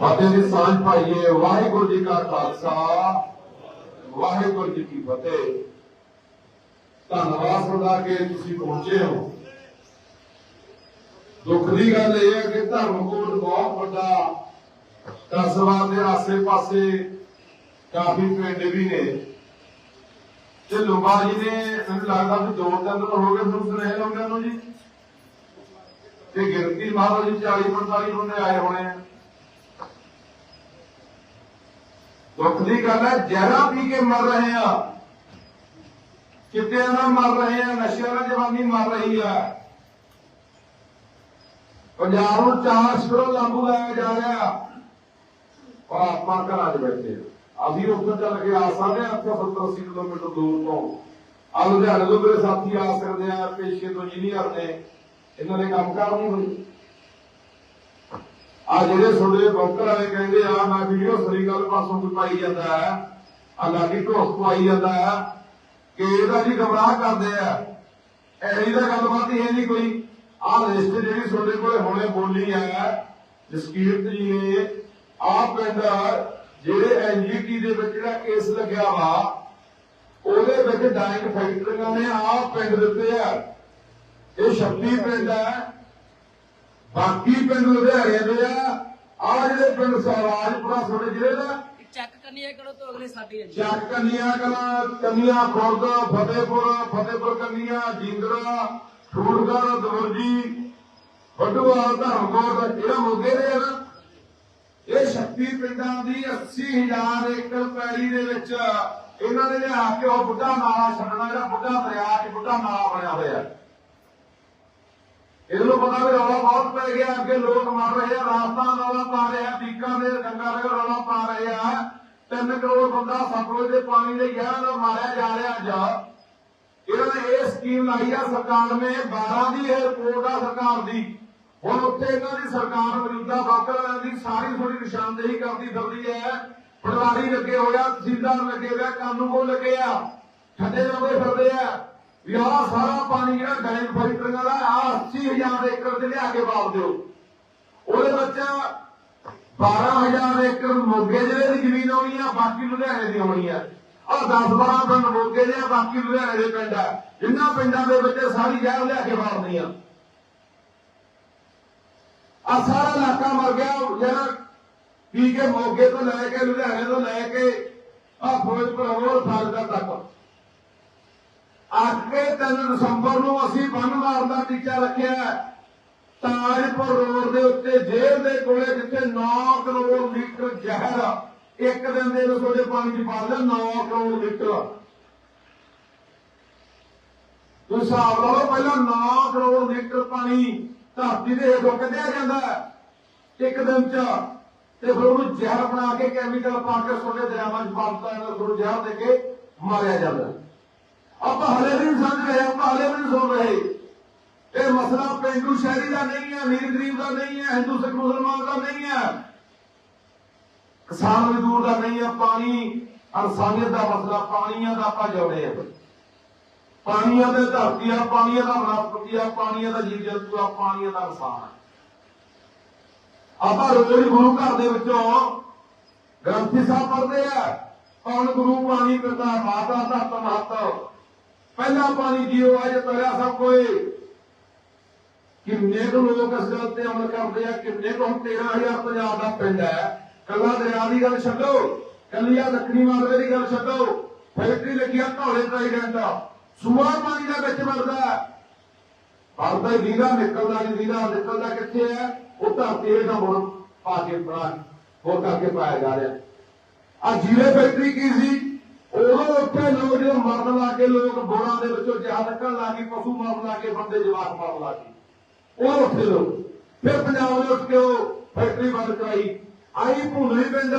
ਫਤਿਹ ਦੀ ਸਾਂਝ ਪਾਈਏ ਵਾਹਿਗੁਰੂ ਜੀ ਕਾ ਖਾਲਸਾ, ਵਾਹਿਗੁਰੂ ਜੀ ਕੀ ਫਤਿਹ। ਧੰਨਵਾਦ ਸਦਾ ਕਿ ਤੁਸੀਂ ਪਹੁੰਚੇ ਹੋ। ਦੁੱਖ ਦੀ ਗੱਲ ਇਹ ਹੈ ਕਿ ਧਰਮਕੋਟ ਬਹੁਤ ਵੱਡਾ ਕਸਬਾ ਦੇ ਆਸੇ-ਪਾਸੇ ਕਾਫੀ ਪਿੰਡ ਵੀ ਨੇ। ਤੇ ਲੁੰਬਾ ਜੀ ਨੇ ਮੈਨੂੰ ਲੱਗਦਾ ਵੀ ਦੋ ਤਿੰਨ ਹੋ ਗਏ ਤੁਹਾਨੂੰ ਸੁਨੇਹੇ ਲਾਉਂਦਿਆਂ ਨੂੰ ਜੀ। ਤੇ ਗਿਣਤੀ ਮਹਾਰਾਜ ਜੀ 40 45 ਬੰਦੇ ਆਏ ਹੋਣੇ ਆ। ਦੁੱਖ ਦੀ ਗੱਲ ਹੈ, ਜ਼ਹਿਰਾਂ ਪੀ ਕੇ ਮਰ ਰਹੇ ਆ। ਕਿਤੇ ਨਾ ਮਰ ਰਹੇ ਆ, ਨਸ਼ਿਆਂ ਨਾਲ ਜਵਾਨੀ ਮਰ ਰਹੀ ਆ। ਪੰਜਾਬ ਨੂੰ ਚਾਰ ਸ਼ੁਰੂ ਲਾਗੂ ਲਾਇਆ ਜਾ ਰਿਹਾ। ਔਰ ਆਪਾਂ ਘਰਾਂ 'ਚ ਬੈਠੇ ਆ। ਅਸੀਂ ਉੱਪਰ ਚੱਲ ਕੇ ਆ ਸਕਦੇ ਆ, ਇੱਥੋਂ 70 80 ਕਿਲੋਮੀਟਰ ਦੂਰ ਤੋਂ। ਆ ਲੁਧਿਆਣੇ ਤੋਂ ਮੇਰੇ ਸਾਥੀ ਆ ਸਕਦੇ ਆ, ਪੇਸ਼ੇ ਤੋਂ ਇੰਜੀਨੀਅਰ ਨੇ। ਇਹਨਾਂ ਨੇ ਕੰਮ ਕਾਰ ਨੂੰ ਆ ਜਿਹੜੇ ਤੁਹਾਡੇ ਬੌਕਰ ਵਾਲੇ ਕਹਿੰਦੇ ਆ, ਮੈਂ ਵੀਡੀਓ ਸਰੀ ਗੱਲ ਪਾਸੋਂ ਕੋਈ ਪਾਈ ਜਾਂਦਾ ਹੈ ਆ ਲਾਗੀ ਢੋਸ ਪਾਈ ਜਾਂਦਾ ਹੈ, ਕਿ ਇਹਦਾ ਜੀ ਗਮਰਾਹ ਕਰਦੇ ਆ। ਐਹੀ ਦਾ ਗੱਲਬਾਤ ਹੀ ਹੈ ਨਹੀਂ ਕੋਈ। ਆਹ ਲਿਸਟ ਜਿਹੜੀ ਤੁਹਾਡੇ ਕੋਲੇ ਹੁਣੇ ਬੋਲੀ ਹੈ ਜਸਕੀਰਤ ਜੀ ਨੇ ਆਹ ਪਿੰਡ ਜਿਹੜੇ ਐਨਜੀਟੀ ਦੇ ਵਿੱਚ ਜਿਹੜਾ ਕੇਸ ਲੱਗਿਆ ਵਾ, ਉਹਦੇ ਵਿੱਚ ਡਾਇਟ ਫੈਕਟਰੀਆਂ ਨੇ ਆਹ ਪਿੰਡ ਦਿੱਤੇ ਆ। ਇਹ 26 ਪਿੰਡ ਹੈ ਬਾਕੀ ਪਿੰਡ ਲੁਧਿਆਣੇ ਦੇ ਆ। ਆਹ ਜਿਹੜੇ ਪਿੰਡ ਸਵਾਜਪੁਰਾ ਤੁਹਾਡੇ ਜ਼ਿਲ੍ਹੇ ਦਾ ਚੈੱਕ ਕਰਨੀ ਹੈ ਕਰੋ ਤਾਂ ਅਗਲੇ ਸਾਡੀ ਜੀ। ਚੱਕ ਕੰਨੀਆਂ ਕਲਾ ਕੰਨੀਆਂ ਖੁਰਦ ਫਤਿਹਪੁਰ ਫਤਿਹਪੁਰ ਕੰਨੀਆਂ ਜਿੰਦਰਾ ਠੂੜਗੜ ਦਵਰਜੀ ਵੱਡੂਵਾਲ ਧਰਮਕੋਟ ਜਿਹੜਾ ਮੋਗੇ ਦੇ ਆ। ਨਾ ਇਹ 36 ਪਿੰਡਾਂ ਦੀ 80000 ਏਕੜ ਪੈਲੀ ਦੇ ਵਿੱਚ ਇਹਨਾਂ ਨੇ ਲਿਆ ਕੇ ਉਹ ਬੁੱਢਾ ਨਾਲਾ ਛੱਡਣਾ ਜਿਹੜਾ ਬੁੱਢਾ ਦਰਿਆ 'ਚ ਬੁੱਢਾ ਨਾਲਾ ਬਣਿਆ ਹੋਇਆ। ਇਹਨਾਂ ਪਤਾ ਵੀ ਰੌਲਾ ਬਹੁਤ ਪੈ ਗਿਆ, ਅੱਗੇ ਲੋਕ ਮਰ ਰਹੇ ਆ ਰਾਜਸਥਾਨ ਰੌਲਾ ਪਾ ਰਿਹਾ ਬੀਕਾਨੇਰ ਗੰਗਾ ਰੌਲਾ ਪਾ ਰਹੇ ਆ। 3 ਕਰੋੜ ਬੰਦਾ ਸਤਲੁਜ ਦੇ ਪਾਣੀ ਦੇ ਜ਼ਹਿਰ ਨਾਲ ਮਾਰਿਆ ਜਾ ਰਿਹਾ ਅੱਜ। ਇਹਨਾਂ ਨੇ ਇਹ ਸਕੀਮ ਲਾਈ ਆ ਸਰਕਾਰ ਨੇ 12 ਦੀ ਇਹ ਰਿਪੋਰਟ ਆ ਸਰਕਾਰ ਦੀ। ਹੁਣ ਉੱਥੇ ਇਹਨਾਂ ਦੀ ਸਰਕਾਰ ਮੌਜੂਦਾ ਵਾਕਰਾਂ ਦੀ ਸਾਰੀ ਥੋੜੀ ਨਿਸ਼ਾਨਦੇਹੀ ਕਰਦੀ ਫਿਰਦੀ ਹੈ। ਪਟਵਾਰੀ ਲੱਗੇ ਹੋਇਆ ਤਹਿਸੀਲਦਾਰ ਲੱਗੇ ਹੋਇਆ ਕਾਨੂੰਗੋ ਲੱਗੇ ਆ, ਠੱਡੇ ਲਾਉਂਦੇ ਫਿਰਦੇ ਆ। ਵੀ ਆਹ ਸਾਰਾ ਪਾਣੀ ਜਿਹੜਾ ਡੈਮ ਫੈਕਟਰੀਆਂ ਦਾ ਆ 80000 ਏਕੜ ਤੇ ਲਿਆ ਕੇ ਵਾਪ ਦਿਓ। ਉਹਦੇ ਵਿੱਚ 12000 ਏਕੜ ਮੋਗੇ ਜ਼ਿਲ੍ਹੇ ਦੀ ਜ਼ਮੀਨ ਆਉਣੀ ਆ, ਬਾਕੀ ਲੁਧਿਆਣੇ ਦੀ ਆਉਣੀ ਆ। ਆ 10 12 ਪਿੰਡ ਮੋਗੇ ਦੇ ਆ, ਬਾਕੀ ਲੁਧਿਆਣੇ ਦੇ ਪਿੰਡ ਆ। ਜਿੰਨਾ ਪਿੰਡਾਂ ਦੇ ਵਿੱਚ ਸਾਰੀ ਜ਼ਹਿਰ ਲਿਆ ਕੇ ਵਾਪਦੀ ਆ। ਆ ਸਾਰਾ ਇਲਾਕਾ ਮਰ ਗਿਆ ਜਿਹੜਾ ਪੀ ਕੇ ਮੋਗੇ ਤੋਂ ਲੈ ਕੇ ਲੁਧਿਆਣੇ ਤੋਂ ਲੈ ਕੇ ਆ ਫਿਰੋਜ਼ਪੁਰ ਹੋਰ ਫਾਜ਼ਿਲਕਾ ਤੱਕ। ਅੱਗੇ 3 ਦਸੰਬਰ ਨੂੰ ਅਸੀਂ ਬੰਨ ਮਾਰਨ ਦਾ ਟੀਚਾ ਰੱਖਿਆ ਤਾਜਪੁਰ ਰੋਡ ਦੇ ਉੱਤੇ ਜੇਲ੍ਹ ਦੇ ਕੋਲੇ ਜਿੱਥੇ 9 ਕਰੋੜ ਲੀਟਰ ਜ਼ਹਿਰ ਇੱਕ ਦਿਨ ਦੇ ਵਿੱਚ ਉਹਦੇ ਪਾਣੀ ਚ ਪਾ ਦਿੰਦੇ 9 ਕਰੋੜ ਲੀਟਰ। ਤੁਸੀਂ ਹਿਸਾਬ ਲਾ ਲਓ, ਪਹਿਲਾਂ 9 ਕਰੋੜ ਲੀਟਰ ਪਾਣੀ ਧਰਤੀ ਦੇ ਹੇਠੋਂ ਕੱਢਿਆ ਜਾਂਦਾ ਇੱਕ ਦਿਨ ਚ। ਤੇ ਫਿਰ ਉਹਨੂੰ ਜ਼ਹਿਰ ਬਣਾ ਕੇ ਕੈਮੀਕਲ ਪਾ ਕੇ ਸੋਡੇ ਦਰਿਆਵਾਂ ਚ ਪਾ ਦਿੱਤਾ ਜਾਂਦਾ ਫਿਰ ਜ਼ਹਿਰ ਦੇ ਕੇ ਮਾਰਿਆ ਜਾਂਦਾ ਆਪਾਂ ਹਲੇ ਵੀ ਨਹੀਂ ਸਮਝ ਰਹੇ, ਆਪਾਂ ਹਲੇ ਵੀ ਨਹੀਂ ਸੁਣ ਰਹੇ। ਇਹ ਮਸਲਾ ਪਿੰਡੂ ਸ਼ਹਿਰੀ ਦਾ ਨਹੀਂ ਹੈ, ਅਮੀਰ ਗਰੀਬ ਦਾ ਨਹੀਂ ਹੈ, ਹਿੰਦੂ, ਸਿੱਖ, ਮੁਸਲਮਾਨ ਦਾ ਨਹੀਂ ਹੈ। ਕਿਸਾਨ ਮਜ਼ਦੂਰ ਦਾ ਨਹੀਂ ਹੈ, ਪਾਣੀ, ਇਨਸਾਨੀਅਤ ਦਾ ਮਸਲਾ, ਪਾਣੀਆਂ ਦਾ ਆਪਾਂ ਜੋੜੇ ਆ ਪਾਣੀਆਂ ਦੇ ਧਰਤੀ ਆ, ਪਾਣੀਆਂ ਦਾ ਬਨਸਪਤੀ ਆ, ਪਾਣੀਆਂ ਦਾ ਜੀਵ ਜੰਤੂ ਆ, ਪਾਣੀਆਂ ਦਾ ਇਨਸਾਨ ਆ। ਆਪਾਂ ਰੋਜ਼ ਗੁਰੂ ਘਰ ਦੇ ਵਿੱਚੋਂ ਗ੍ਰੰਥੀ ਸਾਹਿਬ ਪੜ੍ਹਦੇ ਆ, ਕੌਣ ਗੁਰੂ ਪਾਣੀ ਪਿਤਾ ਮਾਤਾ ਦਾ ਤਮਹਤ ਪਹਿਲਾ ਪਾਣੀ ਜੀਓ ਅਜ ਤਰਿਆ ਸਭ ਕੋਏ ਕਿੰਨੇ ਕੁ ਲੋਕ ਇਸ ਗੱਲ ਤੇ ਅਮਲ ਕਰਦੇ ਆ, ਕਿੰਨੇ ਕੁ 13000 ਪੰਜਾਬ ਦਾ ਪਿੰਡ ਹੈ। ਕੱਲਾ ਦਰਿਆ ਦੀ ਗੱਲ ਛੱਡੋ, ਕੱਲੀ ਆ ਦੱਖਣੀ ਮਾਲਵੇ ਦੀ ਗੱਲ ਛੱਡੋ। ਫੈਕਟਰੀ ਲੱਗਿਆ ਧੌਲੇ ਟ੍ਰਾਈਡੈਂਟ ਸੂਆ ਪਾਣੀ ਦਾ ਵਿੱਚ ਵਰਦਾ ਵਰਦਾ ਹੀ ਵੀਰਾ ਨਿਕਲਦਾ ਨਹੀਂ, ਵੀਰਾ ਨਿਕਲਦਾ ਕਿੱਥੇ ਹੈ? ਉਹ ਧਰਤੀ ਹੇਠਾਂ ਹੁਣ ਪਾ ਕੇ ਬਣਾ ਹੋਰ ਕਰਕੇ ਪਾਇਆ ਜਾ ਰਿਹਾ। ਆ ਜੀਰੇ ਫੈਕਟਰੀ ਕੀ ਸੀ? ਉਦੋਂ ਉੱਥੇ ਲੋਕ ਜਿਹੜੇ ਮਰਨ ਲੱਗੇ, ਲੋਕ ਬੋਰਾਂ ਦੇ ਵਿੱਚੋਂ ਜਹਾਜ਼ ਨਿਕਲਣ ਲੱਗੀ ਪਸ਼ੂ ਮਰਨ ਲੱਗੇ ਬੰਦੇ ਜਵਾਕ ਮਰਨ ਲੱਗੇ ਉਹ ਉੱਥੇ ਲੋਕ। ਫਿਰ ਪੰਜਾਬ ਦੇ ਉੱਠ ਕੇ ਉਹ ਫੈਕਟਰੀ ਬੰਦ ਕਰਾਈ? ਆਈ ਭੂਨੇ ਪਿੰਡ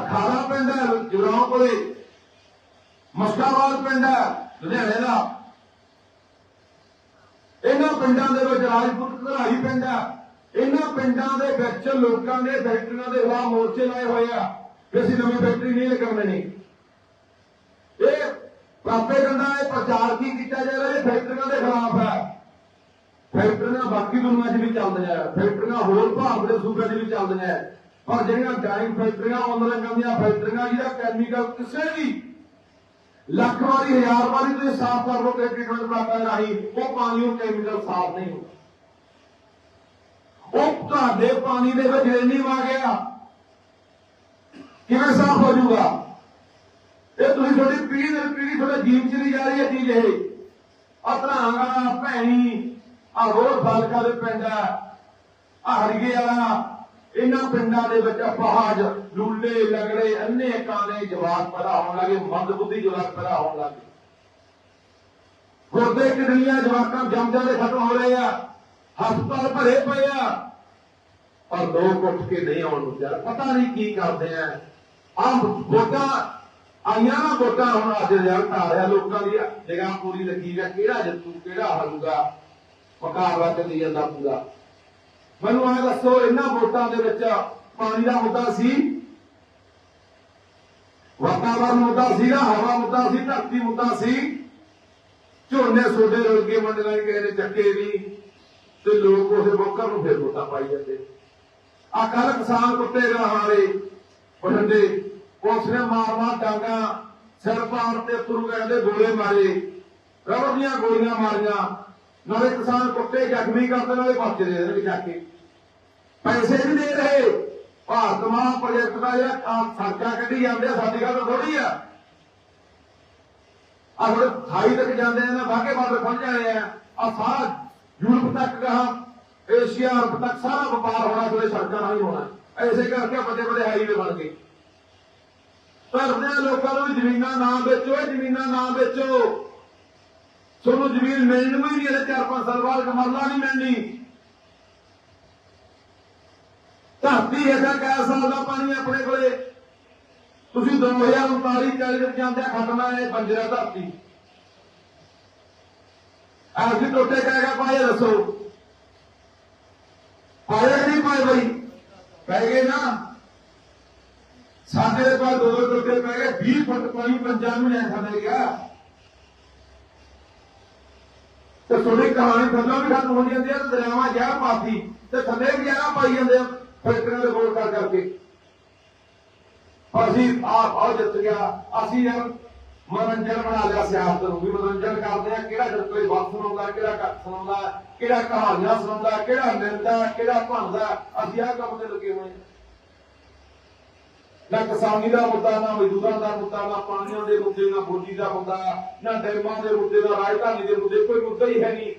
ਅਖਾੜਾ ਪਿੰਡ ਹੈ ਜੁਰਾਉਂ ਕੋਲੇ ਮਸਕਾਬਾਦ ਪਿੰਡ ਹੈ ਲੁਧਿਆਣੇ ਦਾ। ਇਹਨਾਂ ਪਿੰਡਾਂ ਦੇ ਵਿੱਚ ਰਾਜਪੂਤ ਘਰਾਈ ਪਿੰਡ ਆ। ਇਹਨਾਂ ਪਿੰਡਾਂ ਦੇ ਵਿੱਚ ਲੋਕਾਂ ਨੇ ਫੈਕਟਰੀਆਂ ਦੇ ਖਿਲਾਫ ਮੋਰਚੇ ਲਾਏ ਹੋਏ ਆ। ਕਿ ਅਸੀਂ ਨਵੀਂ ਫੈਕਟਰੀ ਨਹੀਂ ਲਗਾਉਣੀ ਨਹੀਂ। ਇਹ ਪ੍ਰਾਪੇ ਗੰਦਾ ਇਹ ਪ੍ਰਚਾਰ ਕੀ ਕੀਤਾ ਜਾ ਰਿਹਾ ਇਹ ਫੈਕਟਰੀਆਂ ਦੇ ਖਿਲਾਫ ਹੈ। ਫੈਕਟਰੀਆਂ ਬਾਕੀ ਦੁਨੀਆ 'ਚ ਵੀ ਚੱਲਦੀਆਂ ਆ ਫੈਕਟਰੀਆਂ ਹੋਰ ਭਾਰਤ ਦੇ ਸੂਬਿਆਂ 'ਚ ਵੀ ਚੱਲਦੀਆਂ ਆ ਪਰ ਜਿਹੜੀਆਂ ਡਾਈਂਗ ਫੈਕਟਰੀਆਂ, ਉਹਨਾਂ ਦੀਆਂ ਫੈਕਟਰੀਆਂ ਜਿਹਦਾ ਕੈਮੀਕਲ ਕਿਸੇ ਵੀ ਲੱਖ ਵਾਰੀ ਹਜ਼ਾਰ ਵਾਰੀ ਤੁਸੀਂ ਸਾਫ਼ ਕਰ ਲਓ ਕਿ ਟ੍ਰੀਟਮੈਂਟ ਪਲਾਂਟਾਂ ਰਾਹੀਂ, ਉਹ ਪਾਣੀ ਉਹ ਕੈਮੀਕਲ ਸਾਫ਼ ਨਹੀਂ ਹੁੰਦਾ। ਉਹ ਤੁਹਾਡੇ ਪਾਣੀ ਦੇ ਵਿੱਚ ਰੇਨੀ ਆ ਗਿਆ, ਕਿਵੇਂ ਸਾਫ਼ ਹੋ ਜਾਊਗਾ? ਇਹ ਤੁਸੀਂ ਤੁਹਾਡੀ ਪੀੜ੍ਹੀ ਦਰ ਪੀੜ੍ਹੀ ਤੁਹਾਡੇ ਜੀਵ ਚ ਜਾ ਰਹੀ ਹੈ ਚੀਜ਼ ਇਹ। ਅਤਰਾਂਗਾ ਭੈਣੀ ਆ ਰੋਡ ਫਾਲਕਾ ਦੇ ਪਿੰਡ ਆ ਆ ਵਾਲਾ, ਇਹਨਾਂ ਪਿੰਡਾਂ ਦੇ ਵਿੱਚ ਅਪਾਹਜ ਲੂਲੇ, ਲਗੜੇ, ਅੰਨੇ ਕਾਨੇ ਜਵਾਕ ਪੈਦਾ ਹੋਣ ਲੱਗੇ, ਮੰਦਬੁੱਧੀ ਜਵਾਕ ਪੈਦਾ ਹੋਣ ਲੱਗੇ। ਗੁਰਦੇ ਕਿਡਨੀਆਂ ਜਵਾਕਾਂ ਜੰਮਦਿਆਂ ਦੇ ਖਤਮ ਹੋ ਰਹੇ ਆ, ਹਸਪਤਾਲ ਭਰੇ ਪਏ ਆ, ਪਰ ਲੋਕ ਉੱਠ ਕੇ ਨਹੀਂ ਆਉਣ ਨੂੰ ਪਤਾ ਨਹੀਂ ਕੀ ਕਰਦੇ ਆ। ਆਹ ਵੋਟਾਂ ਆਈਆਂ ਨਾ ਵੋਟਾਂ, ਹੁਣ ਅੱਜ ਰਿਜ਼ਲਟ ਆ ਰਿਹਾ ਲੋਕਾਂ ਦੀ ਨਿਗਾਹ ਪੂਰੀ ਲੱਗੀ ਹੈ ਕਿਹੜਾ ਜਿੱਤੂ ਕਿਹੜਾ ਹਾਰੂਗਾ ਮੁਕਾਬਲਾ ਚੱਲੀ ਜਾਂਦਾ ਪੂਰਾ। ਮੈਨੂੰ ਆ ਦੱਸੋ, ਇਹਨਾਂ ਵੋਟਾਂ ਦੇ ਵਿੱਚ ਪਾਣੀ ਦਾ ਮੁੱਦਾ ਸੀ? ਵਾਤਾਵਰਨ ਮੁੱਦਾ ਸੀਗਾ ਹਵਾ ਮੁੱਦਾ ਸੀ, ਧਰਤੀ ਮੁੱਦਾ ਸੀ? ਝੋਨੇ ਸੋਡੇ ਰੁਲ ਕੇ ਮੰਡੀਆਂ ਕਿਸੇ ਨੇ ਚੱਕੇ ਵੀ ਤੇ ਲੋਕ ਉਸੇ ਬੋਕਰ ਨੂੰ ਫਿਰ ਵੋਟਾਂ ਪਾਈ ਜਾਂਦੇ। ਆ ਕੱਲ ਕਿਸਾਨ ਕੁੱਤੇ ਗਹਾਰੇ ਬਠਿੰਡੇ ਪੁਲਿਸ ਨੇ ਮਾਰ ਮਾਰ ਡਾਂਗਾ ਸਿਰ ਪਾੜ ਤੇ ਤੁਰ ਗਏ ਦੇ ਗੋਲੇ ਮਾਰੇ। ਰਬੜ ਦੀਆਂ ਗੋਲੀਆਂ ਮਾਰੀਆਂ। ਨਾਲੇ ਕਿਸਾਨ ਕੁੱਤੇ ਜ਼ਖਮੀ ਕਰਦੇ ਨਾਲੇ ਪਰਚੇ ਦੇ ਦੇਣਗੇ ਜਾ ਕੇ। ਪੈਸੇ ਵੀ ਦੇ ਰਹੇ। ਭਾਰਤ ਮਾਂ ਪ੍ਰੋਜੈਕਟ ਦਾ ਜਿਹੜਾ ਆਹ ਸੜਕਾਂ ਕੱਢੀ ਜਾਂਦੇ ਆ, ਸਾਡੀ ਗੱਲ ਥੋੜੀ ਆ। ਆ 28 ਤੱਕ ਜਾਂਦੇ ਨੇ ਨਾ ਬਾਗੇ ਬਾਰਡਰ ਪਹੁੰਚ ਜਾਣੇ ਆ। ਆ ਸਾਰਾ ਯੂਰਪ ਤੱਕ ਕਹਾ ਏਸ਼ੀਆ ਅਰਬ ਤੱਕ ਸਾਰਾ ਵਪਾਰ ਹੋਣਾ ਤੁਹਾਡੇ ਸੜਕਾਂ ਨਾਲ ਹੀ ਹੋਣਾ। ਐਸੇ ਕਰਕੇ ਵੱਡੇ ਵੱਡੇ ਹਾਈਵੇ ਬਣ ਗਏ। ਧਰਦੇ ਲੋਕਾਂ ਨੂੰ ਵੀ ਜ਼ਮੀਨਾਂ ਨਾ ਵੇਚੋ ਜ਼ਮੀਨਾਂ ਨਾ ਵੇਚੋ। ਤੁਹਾਨੂੰ ਜ਼ਮੀਨ ਮਿਲਣ ਵੀ ਨਹੀਂ ਇਹਦੇ ਚਾਰ ਪੰਜ ਸਾਲ ਬਾਅਦ ਕਮਰਲਾ ਨਹੀਂ ਮਿਲਣੀ। ਧਰਤੀ ਇਹਦਾ ਕੈ ਸਾਲ ਦਾ ਪਾਣੀ ਆਪਣੇ ਕੋਲੇ। ਤੁਸੀਂ 2039 40 ਵਿੱਚ ਜਾਂਦੇ ਖਤਮਾ ਹੈ ਬੰਜਰਾ ਧਰਤੀ। ਐਸੀ ਟੋਟੇ ਕਹਿਗਾ ਪਾਏ ਦੱਸੋ। ਪਾਏ ਨਹੀਂ ਪਾਏ ਬਈ? ਪੈ ਗਏ ਨਾ। ਸਾਡੇ ਕੋਲ ਦੋ ਦੋ ਟੋਟੇ ਪੈ ਗਏ 20 ਫੁੱਟ ਪਾਣੀ ਪੰਜਾਂ ਨੂੰ ਲੈ ਸਕਦੇ ਗਿਆ। ਤੇ ਤੁਹਾਡੀ ਕਹਾਣੀ ਥੱਲੋਂ ਵੀ ਖਤਮ ਹੋ ਜਾਂਦੀ ਹੈ ਦਰਿਆਵਾਂ ਜਾ ਪਾਤੀ ਤੇ ਥੱਲੇ ਵੀ ਜਾਣਾ ਪਾਈ ਜਾਂਦੇ ਆ, ਫੈਕਟਰੀਆਂ ਦੇ ਗੋਲ ਕਰ ਕਰਕੇ। ਅਸੀਂ ਆ ਬਹੁਤ ਜਿੱਤ ਗਿਆ, ਅਸੀਂ ਯਾਰ ਮਨੋਰੰਜਨ ਬਣਾ ਲਿਆ ਸਿਆਸਤ ਨੂੰ, ਵੀ ਮਨੋਰੰਜਨ ਕਰਦੇ ਆ, ਕਿਹੜਾ ਜਦ ਕੋਈ ਬਾਤ ਸੁਣਾਉਂਦਾ, ਕਿਹੜਾ ਘੱਟ ਸੁਣਾਉਂਦਾ, ਕਿਹੜਾ ਕਹਾਣੀਆਂ ਸੁਣਾਉਂਦਾ, ਕਿਹੜਾ ਨਿੰਦਾ, ਕਿਹੜਾ ਭੰਦਾ ਅਸੀਂ ਆਹ ਕੰਮ ਤੇ ਲੱਗੇ ਹੋਏ ਆ। ਨਾ ਕਿਸਾਨੀ ਦਾ ਮੁੱਦਾ, ਨਾ ਮਜ਼ਦੂਰਾਂ ਦਾ ਮੁੱਦਾ, ਨਾ ਪਾਣੀਆਂ ਦੇ ਮੁੱਦੇ, ਨਾ ਬੋਲੀ ਦਾ ਮੁੱਦਾ, ਨਾ ਡੈਮਾਂ ਦੇ ਮੁੱਦੇ ਦਾ ਰਾਜਧਾਨੀ ਦੇ ਮੁੱਦੇ, ਕੋਈ ਮੁੱਦਾ ਹੀ ਹੈ ਨਹੀਂ।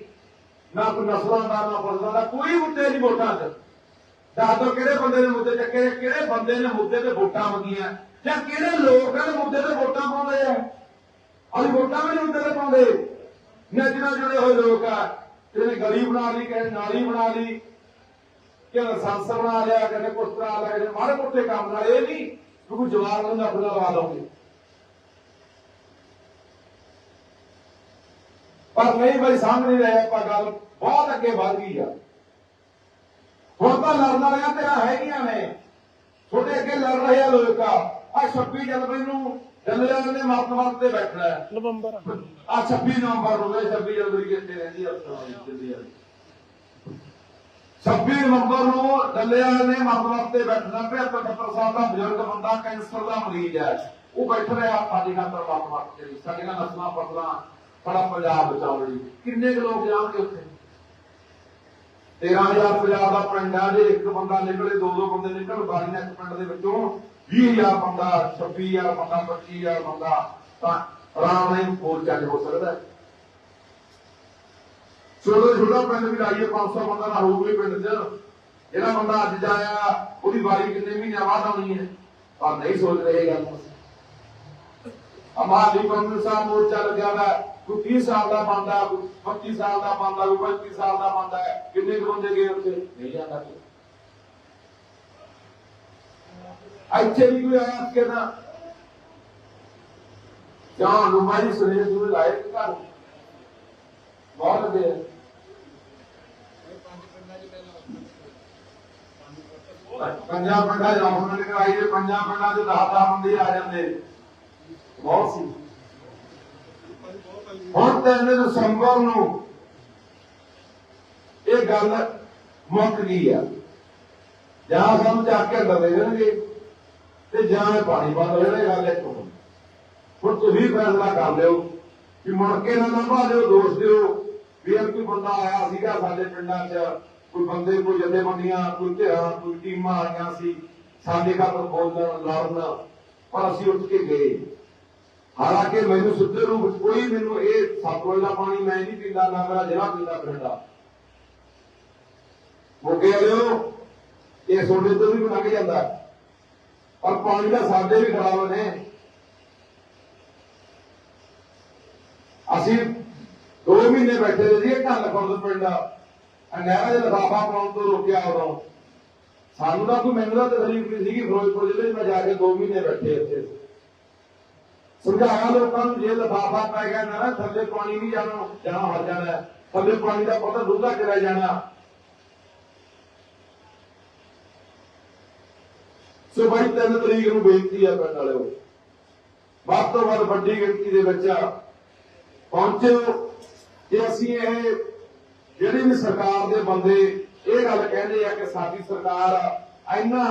ਨਾ ਕੋਈ ਨਸਲਾਂ ਦਾ, ਨਾ ਫਰਜ਼ਾਂ ਦਾ, ਕੋਈ ਮੁੱਦੇ ਨਹੀਂ ਵੋਟਾਂ 'ਚ। ਦੱਸ ਦੋ ਕਿਹੜੇ ਬੰਦੇ ਨੇ ਮੁੱਦੇ ਚੱਕੇ ਕਿਹੜੇ ਬੰਦੇ ਨੇ ਮੁੱਦੇ ਤੇ ਵੋਟਾਂ ਮੰਗੀਆਂ? ਜਾਂ ਕਿਹੜੇ ਲੋਕ ਨੇ ਮੁੱਦੇ ਤੇ ਵੋਟਾਂ ਪਾਉਂਦੇ ਆ? ਅਸੀਂ ਵੋਟਾਂ ਵੀ ਨਹੀਂ ਮੁੱਦੇ ਤੇ ਪਾਉਂਦੇ। ਨੱਚ ਨਾਲ ਜੁੜੇ ਹੋਏ ਲੋਕ ਆ, ਜਿਹਨੇ ਗਲੀ ਬਣਾ ਲਈ, ਕਿਸੇ ਨਾਲੀ ਬਣਾ ਲਈ ਕਿਸੇ ਸੰਸ ਬਣਾ ਲਿਆ ਨੇ ਕੁਛ ਬਣਾ ਲਿਆ ਨੇ ਮਾੜੇ ਮੋਟੇ ਕੰਮ ਨਾਲ ਇਹ ਨਹੀਂ ਕਿ ਕੋਈ ਜਵਾਬ ਨੂੰ ਆਪਣਾ ਲਵਾ। ਲਓਗੇ ਪਰ ਨਹੀਂ ਬਈ ਸਾਹਮਣੇ ਰਹੇ ਆਪਾਂ ਗੱਲ ਬਹੁਤ ਅੱਗੇ ਵੱਧ ਗਈ ਆ। ਹੁਣ ਤਾਂ ਲੜਨ ਵਾਲਿਆਂ ਤੇਰਾ ਹੈਗੀਆਂ ਨੇ। ਤੁਹਾਡੇ ਅੱਗੇ ਲੜ ਰਹੇ ਆ ਲੋਕ। ਆ ਆਹ 26 ਜਨਵਰੀ ਨੂੰ ਜਨਰਲ ਨੇ ਮਤ ਮਤ ਤੇ ਬੈਠਣਾ ਨਵੰਬਰ। ਆ 26 ਨਵੰਬਰ ਨੂੰ ਇਹ 26 ਜਨਵਰੀ ਕਿੱਥੇ ਰਹਿੰਦੀ ਆ? ਵਾਲੀ 26 ਨਵੰਬਰ ਨੂੰ ਡੱਲਿਆ ਨੇ ਮਤਲਬ ਤੇ ਬੈਠਣਾ 75 ਸਾਲ ਦਾ ਬਜ਼ੁਰਗ ਬੰਦਾ ਕੈਂਸਰ ਦਾ ਮਰੀਜ਼ ਹੈ। ਉਹ ਬੈਠ ਰਿਹਾ ਸਾਡੇ ਨਾਲ ਪਰਮਾਤਮਾ ਤੇ। ਸਾਡੇ ਨਾਲ ਨਸਲਾਂ ਫਸਲਾਂ ਬੜਾ ਪੰਜਾਬ ਬਚਾਉਣ ਲਈ। ਕਿੰਨੇ ਕੁ ਲੋਕ ਜਾਣਗੇ ਉੱਥੇ? 13000 ਪੰਜਾਬ ਦਾ ਪਿੰਡ ਆ ਜੇ, ਇੱਕ ਬੰਦਾ ਨਿਕਲੇ, ਦੋ ਦੋ ਬੰਦੇ ਨਿਕਲ, ਬਾਰੀ ਨੇ ਇੱਕ ਪਿੰਡ ਦੇ ਵਿੱਚੋਂ 20000 ਬੰਦਾ 26000 ਬੰਦਾ 25000 ਬੰਦਾ, ਤਾਂ ਆਰਾਮ ਨਾਲ ਹੋਰ ਚੱਲ ਹੋ ਸਕਦਾ ਹੈ। ਛੋਟਾ ਛੋਟਾ ਪਿੰਡ ਵੀ ਲਾਈਏ 500 ਬੰਦਾ ਦਾ ਹੋਊਗਾ ਪਿੰਡ 'ਚ। ਜਿਹੜਾ ਬੰਦਾ ਅੱਜ ਜਾਇਆ ਉਹਦੀ ਵਾਰੀ ਕਿੰਨੇ ਮਹੀਨਿਆਂ ਬਾਅਦ ਆਉਣੀ ਹੈ? ਪਰ ਨਹੀਂ ਸੋਚ ਰਹੇ ਗੱਲ। ਅਮਾਲੀ ਕਾਂਗਰਸ ਸਾਹਿਬ ਮੋਰਚਾ ਲੱਗਿਆ ਵਾ ਕੋਈ 30 ਸਾਲ ਦਾ ਬੰਦਾ ਕੋਈ 25 ਸਾਲ ਦਾ ਬੰਦਾ ਕੋਈ 35 ਸਾਲ ਦਾ ਬੰਦਾ ਹੈ ਕਿੰਨੇ ਕੁ ਬੰਦੇ ਗਏ ਉੱਥੇ? ਨਹੀਂ ਜਾਂਦਾ ਕੋਈ। ਇੱਥੇ ਵੀ ਕੋਈ ਆਇਆ ਕਿ ਨਾ ਜਾਂ ਨੁਮਾਈ ਸੁਨੇ ਸੁਨੇ ਲਾਏ ਕਿ ਘਰ? ਬਹੁਤ ਦੇ ਪੰਜਾਬ ਪਿੰਡਾਂ ਜਾਂ ਹੁਣ ਲਗਾਈ ਦੇ ਪੰਜਾਬ ਪਿੰਡਾਂ ਦੇ 10 10 ਬੰਦੇ ਆ ਜਾਂਦੇ। ਬਹੁਤ ਸੀ। ਹੁਣ 3 ਦਸੰਬਰ ਨੂੰ ਇਹ ਗੱਲ ਮੁੱਕ ਗਈ ਆ। ਜਾਂ ਸਾਨੂੰ ਚੱਕ ਕੇ ਅੰਦਰ ਜਾਣਗੇ ਤੇ ਜਾਂ ਇਹ ਪਾਣੀ ਬੰਦ ਹੋ ਜਾਣਾ ਗੱਲ ਇੱਕ ਹੁਣ ਤੁਸੀਂ ਫੈਸਲਾ ਕਰ ਲਿਓ ਕਿ ਮੁੜ ਕੇ ਨਾ ਲੰਬਾ ਦਿਓ, ਦੋਸ਼ ਦਿਓ ਵੀ ਇਹ ਕੋਈ ਬੰਦਾ ਆਇਆ ਸੀਗਾ ਸਾਡੇ ਪਿੰਡਾਂ 'ਚ ਕੋਈ ਬੰਦੇ, ਕੋਈ ਜਥੇਬੰਦੀਆਂ, ਕੋਈ ਧਿਰਾਂ, ਕੋਈ ਟੀਮਾਂ ਆਈਆਂ ਸੀ, ਸਾਡੇ ਘਰ ਬੋਲਣ ਲੜਨ ਪਰ ਅਸੀਂ ਉੱਠ ਕੇ ਗਏ। ਹਾਲਾਂਕਿ ਮੈਨੂੰ ਸਿੱਧੇ ਰੂਪ ਕੋਈ ਮੈਨੂੰ ਇਹ ਸਤਲੁਜ ਦਾ ਪਾਣੀ ਮੈਂ ਨਹੀਂ ਪੀਂਦਾ, ਨਾ ਮੇਰਾ ਜਿਹੜਾ ਪੀਂਦਾ, ਪਿੰਡਾ ਮੋਗੇ ਵਾਲਿਓ ਇਹ ਤੁਹਾਡੇ ਤੋਂ ਵੀ ਲੰਘ ਜਾਂਦਾ ਪਰ ਪਾਣੀ ਦਾ ਸਾਡੇ ਵੀ ਖਰਾਬ ਨੇ। ਅਸੀਂ 2 ਮਹੀਨੇ ਬੈਠੇ ਰਹੇ ਸੀ ਢੰਗ ਖੁਰਦ ਪਿੰਡ ਦਾ ਨਹਿਰਾਂ ਦੇ ਲਫਾਫਾ ਪਾਉਣ ਤੋਂ ਰੋਕਿਆ ਉਦੋਂ। ਸਾਨੂੰ ਤਾਂ ਕੋਈ ਮੈਨੂੰ ਤਾਂ ਤਕਲੀਫ ਨਹੀਂ ਸੀਗੀ, ਫਿਰੋਜ਼ਪੁਰ ਜ਼ਿਲ੍ਹੇ ਮੈਂ ਜਾ ਕੇ 2 ਮਹੀਨੇ ਬੈਠੇ ਇੱਥੇ ਸਮਝਾਇਆ ਲੋਕਾਂ ਨੂੰ, ਜੇ ਲਫਾਫਾ ਪੈ ਗਿਆ ਨਾ, ਥੱਲੇ ਪਾਣੀ ਨਹੀਂ ਜਾਣਾ ਜਾਣਾ ਹਟ ਜਾਣਾ। ਥੱਲੇ ਪਾਣੀ ਦਾ ਪਤਾ ਡੂੰਘਾ ਚਲਾ ਜਾਣਾ। ਸੋ ਬਾਈ, ਤਿੰਨ ਤਰੀਕ ਨੂੰ ਬੇਨਤੀ ਆ ਪਿੰਡ ਵਾਲਿਓ। ਵੱਧ ਤੋਂ ਵੱਧ ਵੱਡੀ ਗਿਣਤੀ ਦੇ ਵਿੱਚ ਪਹੁੰਚੋ। ਕਿ ਅਸੀਂ ਇਹ ਜਿਹੜੀ ਵੀ ਸਰਕਾਰ ਦੇ ਬੰਦੇ ਇਹ ਗੱਲ ਕਹਿੰਦੇ ਆ ਕਿ ਸਾਡੀ ਸਰਕਾਰ ਇੰਨਾ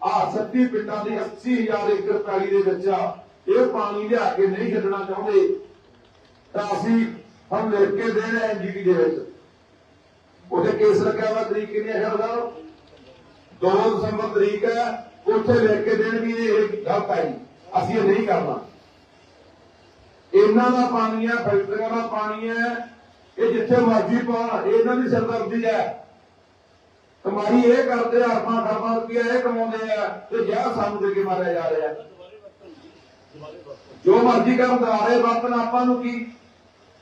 ਆ 36 ਪਿੰਡਾਂ ਦੀ 80000 ਏਕੜ ਪੈਲੀ ਦੇ ਵਿੱਚ ਇਹ ਪਾਣੀ ਲਿਆ ਕੇ ਨਹੀਂ ਛੱਡਣਾ ਚਾਹੁੰਦੇ, ਤਾਂ ਅਸੀਂ ਹਮ ਲਿਖ ਕੇ ਦੇ ਰਹੇ ਐਨਜੀਟੀ ਦੇ ਵਿੱਚ। ਉੱਥੇ ਕੇਸ ਲੱਗਿਆ ਵਾ ਤਰੀਕ ਕਿੰਨੀ ਹੈ ਸਾਹਿਬ 2 ਦਸੰਬਰ ਤਰੀਕ ਹੈ, ਉੱਥੇ ਲਿਖ ਕੇ ਦੇਣ ਵੀ ਇਹ ਗਲਤ ਹੈ ਅਸੀਂ ਇਹ ਨਹੀਂ ਕਰਨਾ। ਇਹਨਾਂ ਦਾ ਪਾਣੀ ਹੈ, ਫਿਲਟਰਾਂ ਦਾ ਪਾਣੀ ਹੈ ਇਹ ਜਿੱਥੇ ਮਰਜ਼ੀ ਪਾਉਣ ਇਹ ਇਹਨਾਂ ਦੀ ਸਰਦਰਦੀ ਹੈ। ਕਮਾਈ ਇਹ ਕਰਦੇ ਅਰਬਾਂ ਖਰਬਾਂ ਰੁਪਇਆ ਇਹ ਕਮਾਉਂਦੇ ਆ, ਤੇ ਜ਼ਹਿਰ ਸਾਨੂੰ ਦੇ ਕੇ ਮਾਰਿਆ ਜਾ ਰਿਹਾ। ਜੋ ਮਰਜ਼ੀ ਕਰਨ ਦੁਆਰੇ ਵਰਤਨ ਆਪਾਂ ਨੂੰ ਕੀ?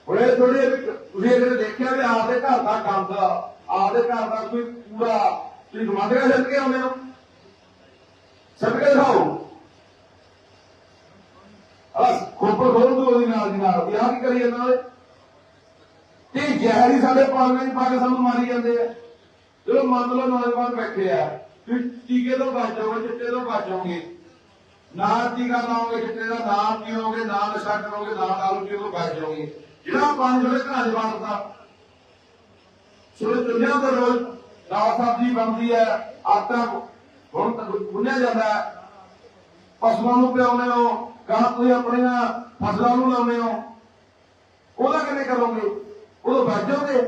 ਹੁਣੇ ਥੋੜੇ ਤੁਸੀਂ ਇਹਦੇ ਦੇਖਿਆ ਵੀ ਆਪਦੇ ਘਰ ਦਾ ਗੰਦ ਆਪਦੇ ਘਰ ਦਾ ਕੋਈ ਕੂੜਾ, ਤੁਸੀਂ ਗਮਾਂਡਿਆ ਛੱਡ ਕੇ ਆਉਂਦੇ ਹੋ ਛੱਡ ਕੇ ਦਿਖਾਓ। ਅਸ ਖੋਪਰ ਖੋਲ ਦੋ ਉਹਦੀ ਨਾਲ ਦੀ ਨਾਲ, ਵੀ ਆਹ ਕੀ ਕਰੀ ਜਾਂਦਾ ਤੇ ਜ਼ਹਿਰ ਹੀ ਸਾਡੇ ਪਾਲਣੇ ਚ ਪਾ ਕੇ ਸਾਨੂੰ ਮਾਰੀ ਜਾਂਦੇ ਆ। ਚਲੋ ਮੰਨ ਲਓ ਨੌਜਵਾਨ ਬੈਠੇ ਆ ਤੁਸੀਂ ਟੀਕੇ ਤੋਂ ਬਚ ਜਾਓਗੇ, ਚਿੱਟੇ ਤੋਂ ਬਚ ਜਾਓਗੇ। ਨਾ ਟੀਕਾ ਲਾਓਗੇ, ਚਿੱਟੇ ਦਾ ਨਾ ਪੀਓਗੇ ਨਾ ਨਸ਼ਾ ਕਰੋਗੇ ਨਾ ਦਾਰੂ ਪੀਓਗੇ ਬਚ ਜਾਓਗੇ। ਜਿਹੜਾ ਪਾਣੀ ਜਿਹੜੇ ਘਰਾਂ 'ਚ ਵੜਦਾ ਸੂਰਜ ਦੁਨੀਆ ਦਾ ਰੋਜ਼ ਦਾਲ ਸਬਜ਼ੀ ਬਣਦੀ ਹੈ, ਆਟਾ ਹੁਣ ਤੱਕ ਗੁੰਨਿਆ ਜਾਂਦਾ ਪਸ਼ੂਆਂ ਨੂੰ ਪਿਆਉਂਦੇ ਹੋ, ਗਾਂ ਤੁਸੀਂ ਆਪਣੀਆਂ ਫਸਲਾਂ ਨੂੰ ਲਾਉਂਦੇ ਹੋ। ਉਹਦਾ ਕਿਵੇਂ ਕਰੋਗੇ? ਉਦੋਂ ਬਚ ਜਾਓਗੇ।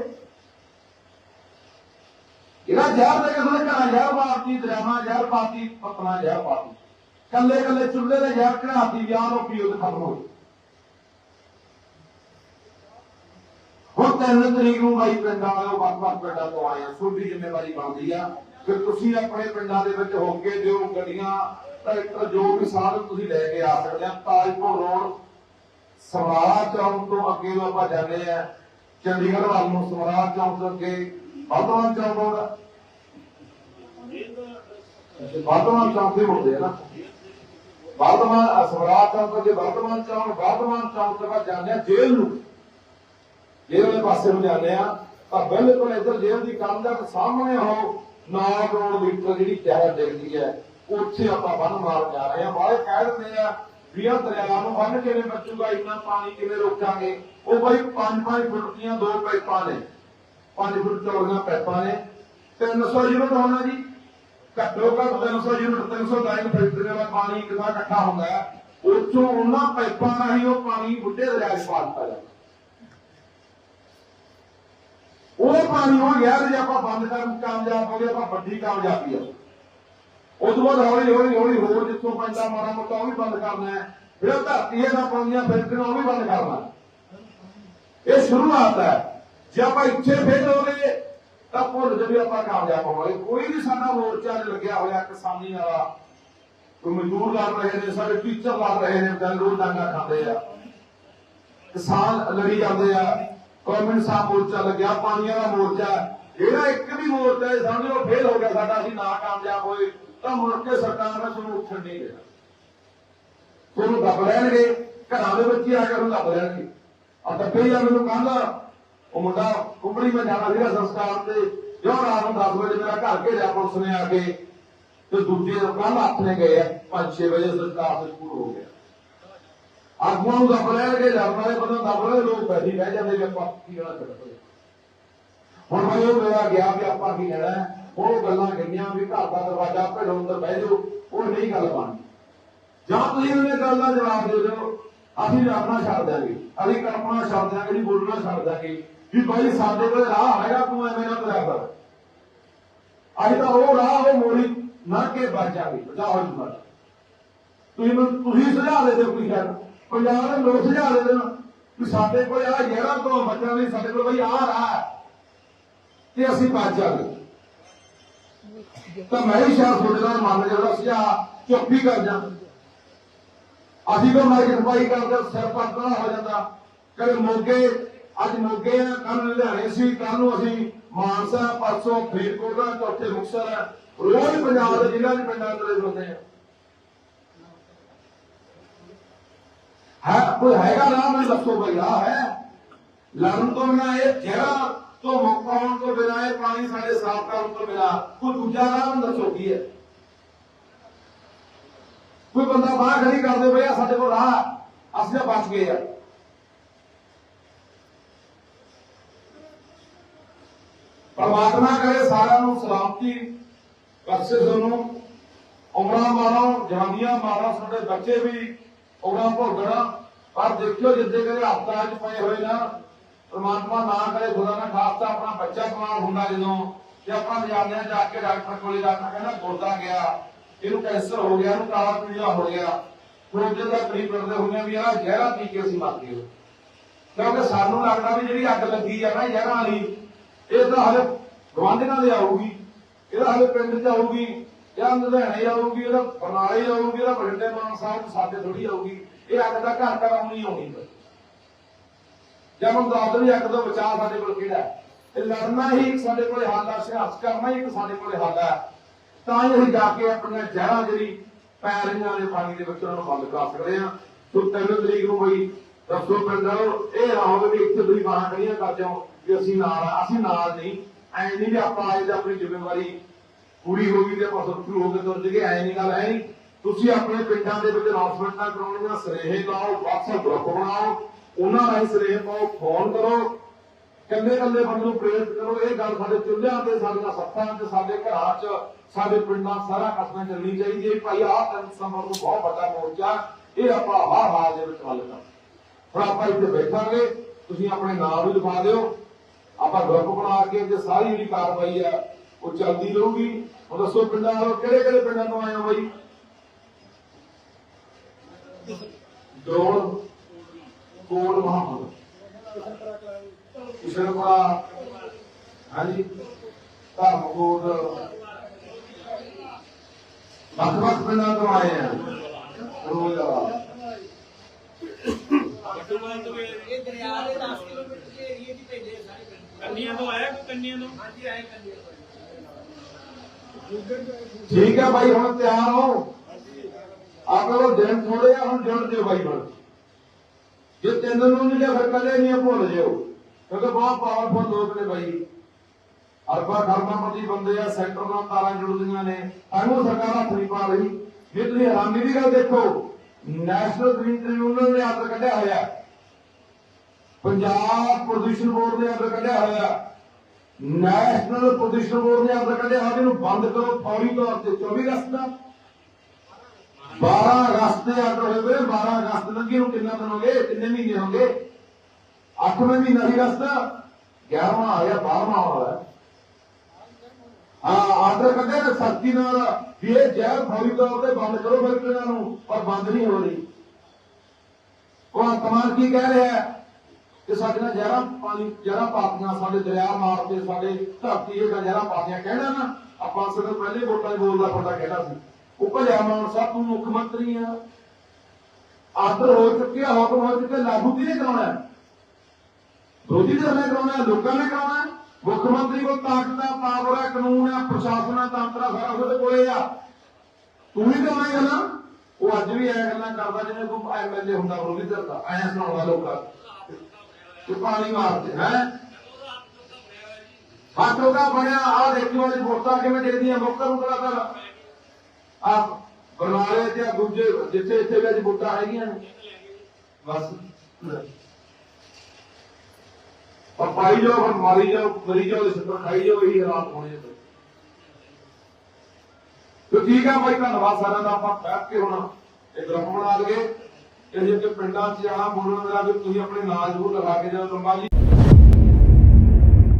ਇਹਦਾ ਜ਼ਹਿਰ ਦੇ ਕੇ ਤੁਹਾਡੇ ਘਰਾਂ ਜ਼ਹਿਰ ਪਾਤੀ ਦਰਿਆਵਾਂ ਜ਼ਹਿਰ ਪਾਤੀ ਪਤਨਾ ਜ਼ਹਿਰ ਪਾਤੀ। ਕੱਲੇ ਕੱਲੇ ਚੁੱਲ੍ਹੇ ਦੇ ਜ਼ਹਿਰ ਚੜਾਤੀ ਵਿਆਹ ਨੂੰ ਪੀਓ ਤੇ ਖਤਮ ਹੋ ਹੁਣ ਤਿੰਨ ਤਰੀਕ ਨੂੰ ਬਾਈ ਪਿੰਡਾਂ ਵਾਲਿਓ ਵੱਖ-ਵੱਖ ਪਿੰਡਾਂ ਤੋਂ ਆਏ ਆ ਛੋਟੀ ਜ਼ਿੰਮੇਵਾਰੀ ਬਣਦੀ ਆ। ਕਿ ਤੁਸੀਂ ਆਪਣੇ ਪਿੰਡਾਂ ਦੇ ਵਿੱਚ ਹੋ ਕੇ ਜੋ ਗੱਡੀਆਂ, ਟਰੈਕਟਰ ਜੋ ਵੀ ਸਾਧਨ ਤੁਸੀਂ ਲੈ ਕੇ ਆ ਸਕਦੇ ਆ। ਤਾਜਪੁਰ ਰੋਡ ਸਮਰਾਲਾ ਚੌਂਕ ਤੋਂ ਅੱਗੇ ਨੂੰ ਆਪਾਂ ਜਾਂਦੇ ਆ। ਚੰਡੀਗੜ੍ਹ ਵੱਲ ਨੂੰ ਸਮਰਾਜ ਚੌਂਕ ਤੋਂ ਅੱਗੇ ਬਾਦਵਾਨ ਚੌਂਕ ਆਉਂਦਾ ਬਾਦਵਾਨ ਚੌਂਕ ਦੇ ਮੁੜਦੇ ਆ ਨਾ। ਬਾਦਵਾਨ ਸਮਰਾਲਾ ਚੌਂਕ ਤੋਂ ਅੱਗੇ ਬਾਦਵਾਨ ਚੌਂਕ ਬਾਦਵਾਨ ਚੌਂਕ ਤੋਂ ਬਾਅਦ ਜਾਂਦੇ ਆ ਜੇਲ੍ਹ ਨੂੰ। ਜੇਲ੍ਹ ਵਾਲੇ ਪਾਸੇ ਨੂੰ ਜਾਂਦੇ ਆ। ਤਾਂ ਬਿਲਕੁਲ ਇੱਧਰ ਜੇਲ੍ਹ ਦੀ ਕੰਧ ਦੇ ਸਾਹਮਣੇ ਉਹ 9 ਕਰੋੜ ਲੀਟਰ ਜਿਹੜੀ ਜ਼ਹਿਰ ਡਿੱਗਦੀ ਹੈ। ਉੱਥੇ ਆਪਾਂ ਬੰਨ ਮਾਰ ਜਾ ਰਹੇ ਆ ਬਾਹਰ ਕਹਿ ਦਿੰਦੇ ਆ ਵੀ ਆਹ ਦਰਿਆ ਨੂੰ ਬੰਨ ਕਿਵੇਂ ਬਚੂਗਾ, ਇੰਨਾ ਪਾਣੀ ਕਿਵੇਂ ਰੋਕਾਂਗੇ? ਉਹ ਬਾਈ 5-5 ਫੁੱਟ ਦੀਆਂ ਦੋ ਪਾਈਪਾਂ ਨੇ। 5 ਫੁੱਟ ਚੌੜੀਆਂ ਪਾਈਪਾਂ ਨੇ। 300 ਯੂਨਿਟ ਹੋਣਾ ਜੀ। ਘੱਟੋ ਘੱਟ 300 ਯੂਨਿਟ 300 ਲਾਈਨ ਫਿਲਟਰ ਦਾ ਪਾਣੀ ਕਿੰਨਾ ਇਕੱਠਾ ਹੁੰਦਾ ਹੈ। ਉੱਥੋਂ ਉਹਨਾਂ ਪਾਈਪਾਂ ਰਾਹੀਂ ਉਹ ਪਾਣੀ ਬੁੱਢੇ ਦਰਿਆ 'ਚ ਪਾ ਦਿੱਤਾ ਜਾਂਦਾ। ਉਹ ਪਾਣੀ ਹੋ ਗਿਆ ਜੇ ਆਪਾਂ ਬੰਦ ਕਰਨ ਕਾਮਯਾਬ ਹੋ ਗਏ, ਆਪਾਂ ਵੱਡੀ ਕਾਮਯਾਬੀ ਆ। ਉਸ ਤੋਂ ਬਾਅਦ ਹੌਲੀ ਹੌਲੀ ਹੌਲੀ ਹੋਰ ਜਿੱਥੋਂ ਪੈਂਦਾ ਮਾੜਾ ਮੋਟਾ, ਉਹ ਵੀ ਬੰਦ ਕਰਨਾ ਹੈ। ਫਿਰ ਉਹ ਧਰਤੀ ਇਹਦਾ ਪਾਉਂਦੀਆਂ ਫਿਲਟਰਾਂ, ਉਹ ਵੀ ਬੰਦ ਕਰਨਾ ਇਹ ਸ਼ੁਰੂਆਤ ਹੈ। ਜੇ ਆਪਾਂ ਇੱਥੇ ਫੇਲ ਹੋਵੇ ਤਾਂ ਭੁੱਲ ਜੇ ਆਪਾਂ ਕਾਮਯਾਬ ਹੋਵਾਂਗੇ। ਕੋਈ ਵੀ ਸਾਡਾ ਮੋਰਚਾ ਨਹੀਂ ਲੱਗਿਆ ਹੋਇਆ, ਕਿਸਾਨੀ ਵਾਲਾ, ਕੋਈ ਮਜ਼ਦੂਰ ਲੜ ਰਹੇ ਨੇ, ਸਾਡੇ ਟੀਚਰ ਲੜ ਰਹੇ ਨੇ ਜਨ ਰੋਜ਼ ਡਾਂਗਾ ਖਾਂਦੇ ਆ। ਕਿਸਾਨ ਲੜੀ ਜਾਂਦੇ ਆ ਗਵਰਨਮੈਂਟ ਸਾਹਿਬ ਮੋਰਚਾ ਲੱਗਿਆ, ਪਾਣੀਆਂ ਦਾ ਮੋਰਚਾ ਜਿਹੜਾ ਇੱਕ ਵੀ ਮੋਰਚਾ ਹੈ ਸਮਝੋ ਫੇਲ ਹੋ ਗਿਆ ਸਾਡਾ, ਅਸੀਂ ਨਾ ਕਾਮਯਾਬ ਹੋਏ, ਤਾਂ ਮੁੜ ਕੇ ਸਰਕਾਰ ਨੇ ਸਾਨੂੰ ਉੱਠਣ ਨਹੀਂ ਦੇਣਾ ਤੁਹਾਨੂੰ ਦੱਬ ਲੈਣਗੇ, ਘਰਾਂ ਦੇ ਵਿੱਚ ਆ ਕੇ ਉਹਨੂੰ ਦੱਬ ਲੈਣਗੇ। ਆ ਦੱਬੇ ਜਾਂ ਮੈਨੂੰ ਕੱਲ ਉਹ ਮੁੰਡਾ ਕੁੰਬੜੀ ਮੈਂ ਜਾਣਾ ਸੀਗਾ ਸੰਸਕਾਰ ਤੇ, ਜੋ ਰਾਤ ਨੂੰ 10 ਵਜੇ ਮੇਰਾ ਘਰ ਘੇਰਿਆ ਪੁਲਿਸ ਨੇ ਆ ਕੇ, ਤੇ ਦੂਜੇ ਕੱਲ ਹੱਥ ਨੇ ਗਏ ਆ 5-6 ਵਜੇ ਸੰਸਕਾਰ ਤੇ ਸ਼ੁਰੂ ਹੋ ਗਿਆ। ਆਗੂਆਂ ਨੂੰ ਦੱਬ ਲੈਣਗੇ ਲੜਨ ਵਾਲੇ ਬੰਦੇ ਦੱਬ ਲੈ ਲੋਕ ਬੈਠੀ ਰਹਿ ਜਾਂਦੇ ਵੀ ਆਪਾਂ ਕੀ ਕਹਿਣਾ ਛੱਡ ਹੁਣ ਮੈਂ ਉਹ ਮੇਰਾ ਗਿਆ ਵੀ ਆਪਾਂ ਕੀ ਲੈਣਾ ਉਹ ਗੱਲਾਂ ਕਹੀਆਂ ਵੀ ਘਰ ਦਾ ਦਰਵਾਜ਼ਾ ਭੇੜੋ ਅੰਦਰ ਬਹਿ ਜਾਓ। ਉਹ ਨਹੀਂ ਗੱਲ ਬਣਦੀ। ਜਾਂ ਤੁਸੀਂ ਉਹਨੇ ਗੱਲ ਦਾ ਜਵਾਬ ਦੇ ਦਿਓ, ਅਸੀਂ ਲੜਨਾ ਛੱਡ ਦਿਆਂਗੇ। ਅਸੀਂ ਕਲਪਨਾ ਛੱਡ ਦਿਆਂਗੇ ਨਹੀਂ ਬੋਲਣਾ ਛੱਡ ਦਿਆਂਗੇ। ਵੀ ਭਾਈ ਸਾਡੇ ਕੋਲ ਰਾਹ ਹੈਗਾ, ਤੂੰ ਐਵੇਂ ਨਾ ਤੁਰਿਆ ਕਰ। ਅਸੀਂ ਤਾਂ ਉਹ ਰਾਹ, ਉਹ ਮੋੜੀ ਨਾ ਕੇ ਬਚ ਜਾਵੇ ਬਚਾਓ ਜੀ ਤੁਸੀਂ ਮੈਨੂੰ, ਤੁਸੀਂ ਸੁਝਾਅ ਦੇ ਦਿਓ ਕੋਈ ਗੱਲ। ਪੰਜਾਬ ਦੇ ਲੋਕ ਸੁਝਾ ਦੇ ਦੇਣ ਕਿ ਸਾਡੇ ਕੋਲ ਆ ਜਿਹੜਾ ਤੋਂ ਬਚਣਾ ਨਹੀਂ ਸਾਡੇ ਕੋਲ ਬਈ ਆਹ ਰਾਹ ਤੇ ਅਸੀਂ ਬਚ ਜਾਗੇ ਤਾਂ ਮੈਂ ਵੀ ਸ਼ਾਇਦ ਤੁਹਾਡੇ ਨਾਲ ਮੰਨ ਜਿਹੜਾ ਸੁਝਾਅ ਚੁੱਪ ਹੀ ਕਰ ਜਾਂ। ਅਸੀਂ ਤਾਂ ਮਾਰਕੀਟ ਪਾਈ ਕਰਦੇ ਸਿਰ ਪੱਟਣਾ ਹੋ ਜਾਂਦਾ। ਕਦੇ ਮੋਗੇ, ਅੱਜ ਮੋਗੇ ਆ ਕੱਲ ਲੁਧਿਆਣੇ ਸੀ ਕੱਲ ਨੂੰ ਅਸੀਂ ਮਾਨਸਾ, ਪਰਸੋਂ ਫਰੀਦਕੋਟ ਆ, ਚੌਥੇ ਮੁਕਤਸਰ ਹੈ ਰੋਜ਼ ਪੰਜਾਬ ਦੇ ਜ਼ਿਲ੍ਹਿਆਂ ਦੇ ਪਿੰਡਾਂ ਦੇ ਹੁੰਦੇ ਆ। ਹੈ, ਕੋਈ ਹੈਗਾ ਨਾ ਮੈਂ ਦੱਸੋ ਬਈ ਆ ਹੈ। ਲੜਨ ਤੋਂ ਬਿਨਾ ਇਹ ਜਗ੍ਹਾ ਤੋਂ ਮੁਕਤ ਹੋਣ ਤੋਂ ਬਿਨਾ ਇਹ ਪਾਣੀ ਸਾਡੇ ਸਾਫ਼ ਕਰਨ ਤੋਂ ਬਿਨਾ, ਕੋਈ ਦੂਜਾ ਰਾਹ ਦੱਸੋ ਕੀ ਹੈ? ਕੋਈ ਬੰਦਾ ਬਾਹਰ ਖੜੀ ਕਰ ਦੇ ਬਈ ਸਾਡੇ ਕੋਲ ਰਾਹ, ਅਸੀਂ ਤਾਂ ਬਚ ਗਏ ਆ। ਪਰਮਾਤਮਾ ਕਰੇ ਸਾਰਿਆਂ ਨੂੰ ਸਲਾਮਤੀ ਬਖਸ਼ੇ ਤੁਹਾਨੂੰ ਉਮਰਾਂ ਮਾਰੋ, ਜਵਾਨੀਆਂ ਮਾਰੋ, ਸਾਡੇ ਬੱਚੇ ਵੀ ਉਮਰਾਂ ਭੋਗਣਾ ਪਰ ਦੇਖਿਓ ਜਿੱਦੇ ਕਰੇ ਹੱਥਾਂ 'ਚ ਪਏ ਹੋਏ ਨਾ ਪਰਮਾਤਮਾ ਨਾ ਕਰੇ ਖੁਦਾ ਨਾ ਖਾਸਤਾ ਆਪਣਾ ਬੱਚਾ ਬਿਮਾਰ ਹੁੰਦਾ ਜਦੋਂ ਤੇ ਆਪਾਂ ਜਾਂਦੇ ਜਾ ਕੇ ਡਾਕਟਰ ਕੋਲੇ ਡਾਕਟਰ ਕਹਿੰਦਾ ਗੁਰਦਾ ਗਿਆ। ਇਹਨੂੰ ਕੈਂਸਰ ਹੋ ਗਿਆ, ਇਹਨੂੰ ਕਾਲਾ ਪੀਲਾ ਹੋ ਗਿਆ। ਫਿਰ ਦਾ ਕਰੀਬ ਕਰਦੇ ਹੁੰਦੇ ਵੀ ਆਹ ਜ਼ਹਿਰਾ ਪੀ ਕੇ ਅਸੀਂ ਮਰ ਗਏ। ਕਿਉਂਕਿ ਸਾਨੂੰ ਲੱਗਦਾ ਵੀ ਜਿਹੜੀ ਅੱਗ ਲੱਗੀ ਆ ਨਾ ਜ਼ਹਿਰਾਂ ਵਾਲੀ, ਇਹ ਤਾਂ ਹਲੇ ਗਵਾਂਢੀਆਂ ਦੇ ਆਊਗੀ, ਇਹਦਾ ਹਲੇ ਪਿੰਡ 'ਚ ਆਊਗੀ, ਜਾਂ ਲੁਧਿਆਣੇ ਆਊਗੀ, ਇਹਦਾ ਬਰਨਾਲੇ ਆਊਗੀ, ਇਹਦਾ ਬਠਿੰਡੇ ਮਾਨ ਸਾਹਿਬ ਸਾਡੇ ਥੋੜੀ ਆਊਗੀ। ਇਹ ਅੱਗ ਦਾ ਘਰ ਘਰ ਆਉਣੀ ਆਉਣੀ ਜਦੋਂ ਦੱਸ ਵੀ ਅੱਗ ਤੋਂ ਬਚਾਅ ਸਾਡੇ ਕੋਲ ਕਿਹੜਾ ਹੈ? ਇਹ ਲੜਨਾ ਹੀ ਇੱਕ ਸਾਡੇ ਕੋਲੇ ਹੱਲ ਹੈ ਸੰਘਰਸ਼ ਕਰਨਾ ਹੀ ਇੱਕ ਸਾਡੇ ਕੋਲੇ ਹੱਲ ਹੈ ਤਾਂ ਹੀ ਅਸੀਂ ਜਾ ਕੇ ਆਪਣੀਆਂ ਜ਼ਹਿਰਾਂ ਜਿਹੜੀ ਪੈ ਰਹੀਆਂ ਨੇ ਪਾਣੀ ਦੇ ਵਿੱਚ ਉਹਨਾਂ ਨੂੰ ਬੰਦ ਕਰ ਸਕਦੇ ਹਾਂ। ਸੋ ਤਿੰਨ ਤਰੀਕ ਨੂੰ ਬਈ ਦੱਸੋ ਪਿੰਡੋ ਇਹ ਨਾ ਹੋਵੇ ਵੀ ਇੱਥੇ ਤੁਸੀਂ ਬਾਹਾਂ ਖੜੀਆਂ ਕਰ ਜਾਓ ਵੀ ਅਸੀਂ ਨਾਲ ਅਸੀਂ ਨਾਲ ਨਹੀਂ। ਐ ਨਹੀਂ ਵੀ ਆਪਾਂ ਅੱਜ ਆਪਣੀ ਜ਼ਿੰਮੇਵਾਰੀ ਪੂਰੀ ਹੋ ਗਈ ਤੇ ਆਪਾਂ ਸ਼ੁਰੂ ਹੋ ਕੇ ਤੁਰ ਜਗੇ ਐ ਨਹੀਂ, ਗੱਲ ਹੈ ਨਹੀਂ। ਤੁਸੀਂ ਆਪਣੇ ਪਿੰਡਾਂ ਦੇ ਵਿੱਚ ਅਨਾਉਂਸਮੈਂਟਾਂ ਕਰਾਉਣੀਆਂ ਸਰੇਹੇ ਲਾਓ, WhatsApp ਗਰੁੱਪ ਬਣਾਓ। ਉਹਨਾਂ ਰਾਹੀਂ ਸਰੇਹੇ ਪਾਓ ਫੋਨ ਕਰੋ ਕੱਲੇ ਕੱਲੇ ਬੰਦੇ ਨੂੰ ਪ੍ਰੇਰਿਤ ਕਰੋ, ਇਹ ਗੱਲ ਸਾਡੇ ਚੁੱਲ੍ਹਿਆਂ ਤੇ ਸਾਡੀਆਂ ਸੱਤਾਂ ਤੇ, ਸਾਡੇ ਘਰਾਂ 'ਚ, ਸਾਡੇ ਪਿੰਡਾਂ ਸਾਰਾ ਕਸਮਾਂ ਚੱਲਣੀ ਚਾਹੀਦੀ ਹੈ। ਭਾਈ, ਆਹ ਤਿੰਨ ਨੂੰ ਬਹੁਤ ਵੱਡਾ ਮੋਰਚਾ, ਇਹ ਆਪਾਂ ਹਾਰ ਹਾਰ ਦੇ ਵਿੱਚ ਹੱਲ ਕਰ ਹੁਣ ਆਪਾਂ ਇੱਥੇ ਬੈਠਾਂਗੇ, ਤੁਸੀਂ ਆਪਣੇ ਨਾਮ ਵੀ ਲਿਖਾ ਦਿਓ। ਆਪਾਂ ਗਰੁੱਪ ਬਣਾ ਕੇ ਜੇ ਸਾਰੀ ਜਿਹੜੀ ਕਾਰਵਾਈ ਹੈ, ਉਹ ਚੱਲਦੀ ਰਹੂਗੀ। ਹੁਣ ਦੱਸੋ ਪਿੰਡਾਂ ਵਾਲੋ ਕਿਹੜੇ ਕਿਹੜੇ ਪਿੰਡਾਂ ਤੋਂ ਆਏ ਹੋ ਬਾਈ? ਦੋੜ ਕੋਟ ਮਹਾਪੁਰ ਕਿਸ਼ਨਪੁਰਾ ਹਾਂਜੀ ਧਰਮਕੋਟ ਵੱਖ ਵੱਖ ਪਿੰਡਾਂ ਤੋਂ ਆਏ ਆ। ਰੋਜ਼ ਆ। ਇਹ ਦਰਿਆ ਦੇ 10 ਕਿਲੋਮੀਟਰ ਦੇ ਏਰੀਏ ਦੀ ਆ ਸਾਰੇ ਕੰਨੀਆਂ ਤੋਂ ਆਇਆ ਕੰਨੀਆਂ ਤੋਂ? ਹਾਂਜੀ ਆਏ ਕੰਨੇ ਠੀਕ ਹੈ ਬਾਈ ਹੁਣ ਤਿਆਰ ਹੋ। ਕੋਲ ਦਿਨ ਥੋੜੇ ਆ ਹੁਣ ਜੁੜ ਦਿਓ ਬਾਈ ਹੁਣ। ਜੇ ਤਿੰਨ ਨੂੰ ਨਹੀਂ ਫਿਰ ਕੱਲੇ ਨਹੀਂ ਭੁੱਲ ਜਿਓ ਕਿਉਂਕਿ ਬਹੁਤ ਪਾਵਰਫੁਲ ਲੋਕ ਨੇ ਬਾਈ। ਅਰਬਾ, ਖਰਬਾਂ ਬੰਦੇ ਆ, ਸੈਂਟਰ ਨਾਲ ਤਾਰਾਂ ਜੁੜਦੀਆਂ ਨੇ। ਇਹਨੂੰ ਸਰਕਾਰ ਹੱਥ ਨਹੀਂ ਪਾ ਰਹੀ। ਜੇ ਤੁਸੀਂ ਹੈਰਾਨੀ ਦੀ ਗੱਲ ਦੇਖੋ ਨੈਸ਼ਨਲ ਗ੍ਰੀਨ ਟ੍ਰਿਬਿਊਨਲ ਨੇ ਆਰਡਰ ਕੱਢਿਆ ਹੋਇਆ। ਪੰਜਾਬ ਪ੍ਰਦੂਸ਼ਣ ਬੋਰਡ ਨੇ ਆਰਡਰ ਕੱਢਿਆ ਹੋਇਆ। ਨੈਸ਼ਨਲ ਪ੍ਰਦੂਸ਼ਣ ਬੋਰਡ ਨੇ ਆਰਡਰ ਕੱਢਿਆ ਹੋਇਆ ਇਹਨੂੰ ਬੰਦ ਕਰੋ ਫੌਰੀ ਤੌਰ ਤੇ 24 ਅਗਸਤ ਦਾ। 12 ਅਗਸਤ ਦੇ ਆਰਡਰ ਹੋਏ ਵੇ 12 ਅਗਸਤ ਲੰਘੇ ਨੂੰ ਕਿੰਨਾ ਦਿਨ ਹੋ ਗਏ, ਕਿੰਨੇ ਮਹੀਨੇ ਹੋ ਗਏ? 8ਵੇਂ ਮਹੀਨਾ ਦੀ ਅਗਸਤ 11ਵਾਂ ਆ ਗਿਆ 12ਵਾਂ ਆਉਣ ਹਾਂ। ਆਰਡਰ ਕੱਢਿਆ ਤੇ ਸਖਤੀ ਨਾਲ ਵੀ ਇਹ ਜ਼ਹਿਰ ਫੌਰੀ ਤੌਰ ਤੇ ਬੰਦ ਕਰੋ ਫੈਕਟਰੀਆਂ ਨੂੰ, ਪਰ ਬੰਦ ਨਹੀਂ ਹੋ ਰਹੀ ਉਹ ਅੰਤਮਾਨ ਕੀ ਕਹਿ ਰਿਹਾ ਕਿ ਸਾਡੀਆਂ ਜ਼ਹਿਰਾਂ ਪਾਣੀ, ਜ਼ਹਿਰਾਂ ਪਾਤੀਆਂ, ਸਾਡੇ ਦਰਿਆ ਮਾਰਦੇ ਸਾਡੇ ਧਰਤੀ ਇਹ ਜ਼ਹਿਰਾਂ ਪਾਤੀਆਂ, ਕਹਿਣਾ ਨਾ, ਆਪਾਂ ਸਿਰ ਪਹਿਲੇ ਵੋਟਾਂ 'ਚ ਬੋਲਦਾ ਬੰਦਾ ਕਹਿਣਾ ਸੀ। ਉਹ ਮਾਨਸਾ ਤੂੰ ਮੁੱਖ ਮੰਤਰੀ ਆ ਆਦਰ ਹੋ ਚੁੱਕਿਆ ਹੁਕਮ ਹੋ ਚੁੱਕਿਆ, ਲਾਗੂ ਕਿਹਨੇ ਕਰਾਉਣਾ ਹੈ? ਵਿਰੋਧੀ ਧਿਰ ਨੇ ਕਰਾਉਣਾ ਲੋਕਾਂ ਨੇ ਕਰਾਉਣਾ ਮੁੱਖ ਮੰਤਰੀ ਕੋਲ ਤਾਕਤ ਹੈ ਪਾਵਰ ਹੈ ਕਾਨੂੰਨ ਹੈ ਪ੍ਰਸ਼ਾਸਨ ਹੈ ਤੰਤਰ ਹੈ ਸਾਰਾ ਉਹਦੇ ਕੋਲੇ ਆ। ਤੂੰ ਵੀ ਕਰਾਉਣਾ ਗੱਲਾਂ? ਉਹ ਅੱਜ ਵੀ ਐ ਗੱਲਾਂ ਕਰਦਾ, ਜਿਵੇਂ ਕੋਈ ਐਮਐਲਏ ਹੁੰਦਾ ਵਿਰੋਧੀ ਧਿਰ ਦਾ ਐ ਸੁਣਾਉਂਦਾ ਲੋਕਾਂ ਨੂੰ। ਕਿ ਪਾਣੀ ਮਾਰਦੇ ਹੈ? ਹੱਥੋਂ ਦਾ ਬਣਿਆ ਆ ਦੇਖੀ ਵਾਲੀ ਵੋਟਾਂ ਕਿਵੇਂ ਦੇਦੀਆਂ ਮੌਕਾ ਨੂੰ ਲਗਾਤਾਰ ਆ ਬਰਨਾਲੇ ਤੇ ਆਹ ਜਿੱਥੇ ਇੱਥੇ ਵੀ ਅੱਜ ਵੋਟਾਂ ਹੈਗੀਆਂ ਬਸ। ਪਰ ਪਾਈ ਜਾਓ ਫਿਰ ਮਾਰੀ ਜਾਓ, ਮਰੀ ਜਾਓ ਸਿੱਧਾ ਖਾਈ ਜਾਓ, ਇਹੀ ਹਾਲਾਤ ਹੋਣੇ ਨੇ ਠੀਕ ਆ ਬਾਈ, ਧੰਨਵਾਦ ਸਾਰਿਆਂ ਦਾ, ਆਪਾਂ ਬੈਠ ਕੇ ਹੁਣ ਇਹ ਗਰੁੱਪ ਬਣਾ ਲਈਏ ਇਹ ਜੇ ਪਿੰਡਾਂ 'ਚ ਜਾਣਾ ਬੋਲਣ ਦਾ ਵੀ ਤੁਸੀਂ ਆਪਣੇ ਨਾਂ ਜ਼ਰੂਰ ਲਗਾ ਕੇ ਜਾਓ, ਲੰਬਾ ਜੀ।